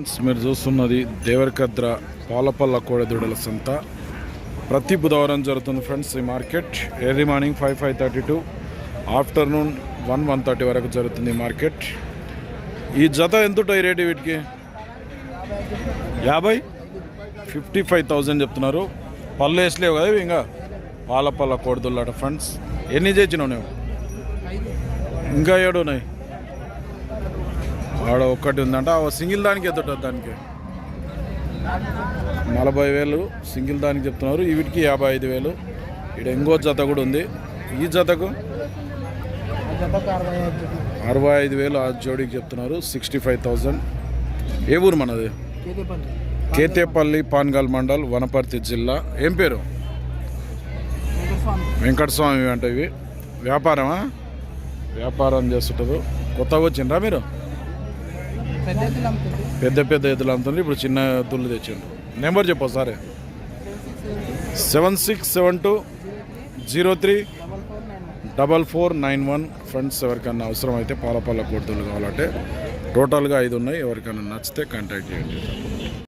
Friends, మీరు చూస్తున్నది దేవరకద్ర పాలపల్ల కోడెదూడల సంత. ప్రతి బుధవారం జరుగుతుంది ఫ్రెండ్స్ ఈ market. Early morning five five thirty to afternoon one one thirty వరకు జరుగుతుంది ఈ మార్కెట్. ఈ జత ఎంతుంటాయి రేటు వీటికి? యాభై? ఫిఫ్టీ ఫైవ్ థౌజండ్ చెప్తున్నారు. పళ్ళు వేసలేవు కదా ఇంకా? పాలపల్ల కోడదుల్లట ఫ్రెండ్స్. ఎన్ని చేసినావు నువ్వు? ఇంకా ఏడు ఉన్నాయి? ఆడ ఒక్కటి ఉందంట. ఆ సింగిల్ దానికి ఎంత దానికి. నలభై వేలు సింగిల్ దానికి చెప్తున్నారు. వీటికి యాభై ఐదు వేలు. ఇక్కడ ఇంకో జత కూడా ఉంది. ఈ జతకు అరవై ఐదు వేలు ఆ జోడీకి చెప్తున్నారు. సిక్స్టీ ఫైవ్ థౌజండ్ ఏ ఊరు మనది? కేతేపల్లి పాన్గల్ మండల్ వనపర్తి జిల్లా. ఏం పేరు? వెంకటస్వామి అంటే ఇవి. వ్యాపారమా? వ్యాపారం చేస్తుంటారు. కొత్తగా వచ్చిండ్రా మీరు? పెద్ద పెద్ద ఎద్దులు అమ్ముతుండ్రు. ఇప్పుడు చిన్న ఎద్దులు తెచ్చిండ్రు. నెంబర్ చెప్పు సరే seven six seven two zero three double four nine one friends ఎవరికైనా అవసరం అయితే పాలపాల కోడుతులు కావాలంటే టోటల్గా ఐదు ఉన్నాయి. ఎవరికైనా నచ్చితే కాంటాక్ట్ చేయండి.